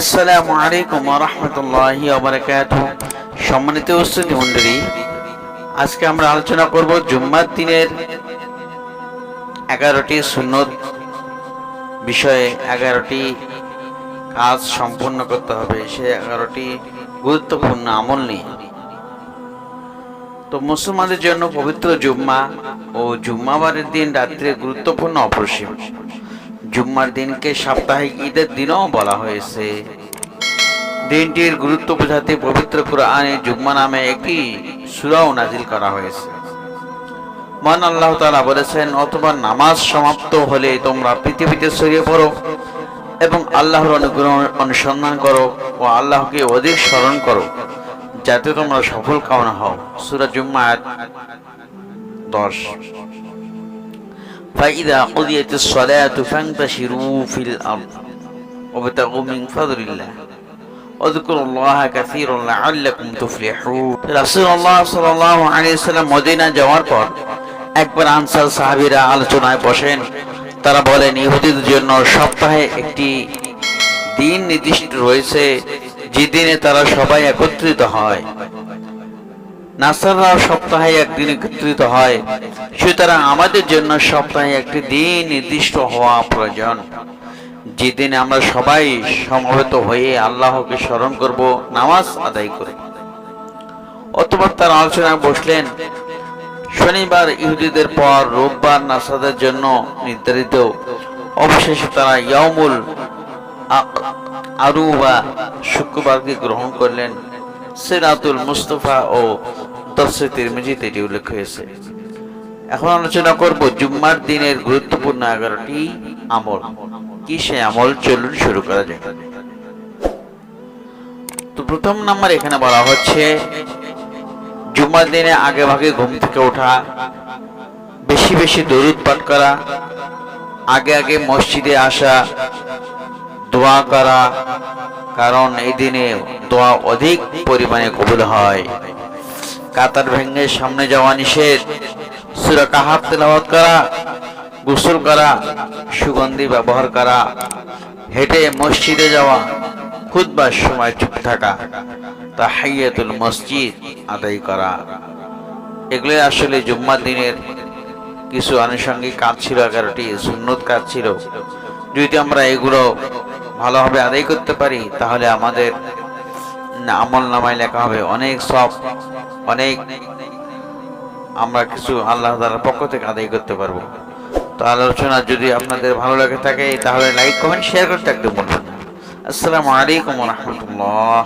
আসসালামু আলাইকুম রহমতুল্লাহ বারাকাত সম্মানিত উপস্থিতি মন্ডলী আজকে আমরা আলোচনা করব জুম্মার দিনের এগারোটি সুন্নত বিষয়ে, এগারোটি কাজ সম্পূর্ণ করতে হবে, সে এগারোটি গুরুত্বপূর্ণ আমল নিয়ে। তো মুসলমানদের জন্য পবিত্র জুম্মা ও জুম্মাবারের দিন রাত্রে গুরুত্বপূর্ণ অপরিসীম। জুম্মার দিনকে সাপ্তাহিক ঈদের দিনও বলা হয়েছে। দিনটির গুরুত্ব বোঝাতে পবিত্র কোরআনে জুম্মা নামে একটি সুরাও নাজিল করা হয়েছে। মহান আল্লাহ তাআলা বলেছেন, অথবা নামাজ সমাপ্ত হলে তোমরা পৃথিবীতে ছড়িয়ে পড়ো এবং আল্লাহর অনুগ্রহ অনুসন্ধান করো ও আল্লাহকে অধিক স্মরণ করো, যাতে তোমরা সফল কামনা হও। সুরা জুম্মা দশ। فإذا قضيت الصلاة فانتشروا في الأرض وابتغوا من فضل الله واذكروا الله كثيرا لعلكم تفلحون رسول الله صلى الله عليه وسلم মদিনা যাওয়ার পর একবার আনসার সাহাবীরা আলোচনায় বসেন তারা বলেন ইহুদিদের জন্য সপ্তাহে একটি দিন নির্দিষ্ট রয়েছে যে দিনে তারা সবাই একত্রিত হয় নাসাররাও সপ্তাহে একদিন একত্রিত হয়। সুতরাং আমাদের জন্য সপ্তাহে একটি দিন নির্দিষ্ট হওয়া প্রয়োজন। যেদিন আমরা সবাই সমবেত হয়ে আল্লাহকে স্মরণ করব, নামাজ আদায় করে। অতবার তার আলোচনায় বসলেন, শনিবার ইহুদিদের পর রোববার নাসাদের জন্য নির্ধারিত। অবশেষে তারা ইয়ামুল আরু বা শুক্রবারকে গ্রহণ করলেন। সিরাতুল মুস্তফা ও তফসির তিরমিজিতে এটি উল্লেখ হয়েছে। এখন আলোচনা করব জুম্মার দিনের গুরুত্বপূর্ণ এগারোটি আমল। কি সে আমল? চলুন শুরু করা যায় তো প্রথম নাম্বার এখানে বলা হচ্ছে, জুম্মার দিনে আগে ভাগে ঘুম থেকে ওঠা, বেশি বেশি দরুদ পাঠ করা, আগে আগে মসজিদে আসা, দোয়া করা কারণ এই দিনে দোয়া অধিক পরিমাণে কবুল হয়। কাতার ভেঙে সামনে যাওয়া নিষেধ, সুরা কাহাব তেলাওয়াত করা, গোসল করা, সুগন্ধি ব্যবহার করা, হেঁটে মসজিদে যাওয়া খুদবার সময় চুপ থাকা তা হাইয়াতুল মসজিদ আদায় করা। এগুলো আসলে জুম্মার দিনের কিছু আনুষঙ্গিক কাজ ছিল, এগারোটি সুন্নত কাজ ছিল। যদি আমরা এগুলো ভালোভাবে আদায় করতে পারি, তাহলে আমাদের আমল নামায় লেখা হবে। অনেক সব, অনেক আমরা কিছু আল্লাহ তালার পক্ষ থেকে আদায় করতে পারব। তো আলোচনা যদি আপনাদের ভালো লাগে থাকে, তাহলে লাইক কমেন্ট শেয়ার করতে একদম বলবেন আসসালামু আলাইকুম রহমতুল্লাহ।